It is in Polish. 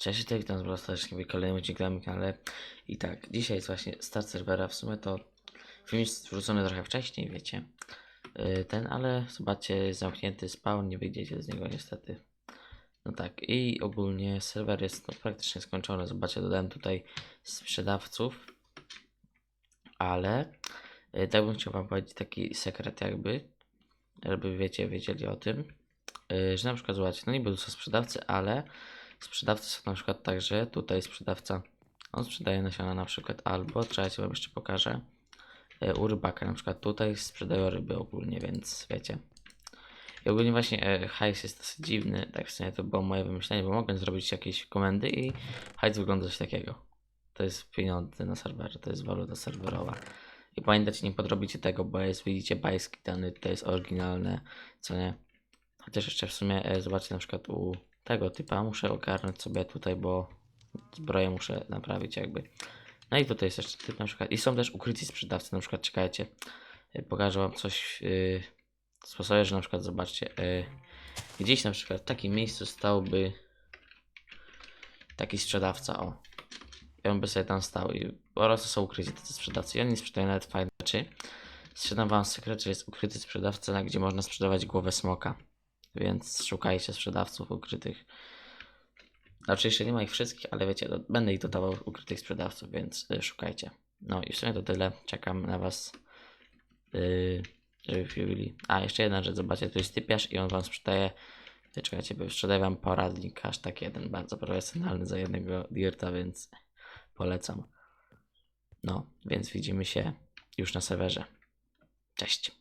Cześć, to witam z Was serdecznie w kolejnym odcinku na kanale. I tak, dzisiaj jest właśnie start serwera. W sumie to film jest wrzucony trochę wcześniej, wiecie. Yy, Ten, ale zobaczcie, jest zamknięty spawn, nie wyjdziecie z niego niestety. No tak, i ogólnie serwer jest no, praktycznie skończony. Zobaczcie, dodałem tutaj sprzedawców. Ale yy, tak bym chciał Wam powiedzieć taki sekret jakby, żeby wiecie, wiedzieli o tym. Yy, Że na przykład zobaczcie, no niby to są sprzedawcy, ale sprzedawcy są na przykład tak, że tutaj sprzedawca. On sprzedaje nasiona na przykład albo, czekajcie, wam jeszcze pokażę e, u rybaka. Na przykład tutaj sprzedają ryby ogólnie, więc wiecie. I ogólnie właśnie e, hajs jest dosyć dziwny, tak w sumie to było moje wymyślenie, bo mogłem zrobić jakieś komendy i hajs wygląda coś takiego. To jest pieniądze na serwerze, to jest waluta serwerowa. I pamiętajcie, nie podrobicie tego, bo jest, widzicie, bajski dany, to jest oryginalne, co nie? Chociaż jeszcze w sumie e, zobaczcie na przykład u tego typa muszę ogarnąć sobie tutaj, bo zbroję muszę naprawić jakby. No i tutaj jest jeszcze typ na przykład. I są też ukryci sprzedawcy, na przykład czekajcie. e, Pokażę wam coś yy, sposobie, że na przykład zobaczcie. e, gdzieś na przykład w takim miejscu stałby taki sprzedawca, o. I on by sobie tam stał i prostu są ukryci tacy sprzedawcy i oni sprzedają nawet fajne rzeczy. Sprzedam wam sekret, że jest ukryty sprzedawca, na gdzie można sprzedawać głowę smoka. Więc szukajcie sprzedawców ukrytych. Znaczy jeszcze nie ma ich wszystkich, ale wiecie, do, będę ich dodawał ukrytych sprzedawców, więc y, szukajcie. No i w sumie to tyle. Czekam na was. Yy, żeby wbili. A, jeszcze jedna rzecz, zobaczcie, tu jest typiarz i on wam sprzedaje. Czekajcie, bo sprzedaje wam poradnik hashtag jeden, bardzo profesjonalny za jednego dirta, więc polecam. No, więc widzimy się już na serwerze. Cześć.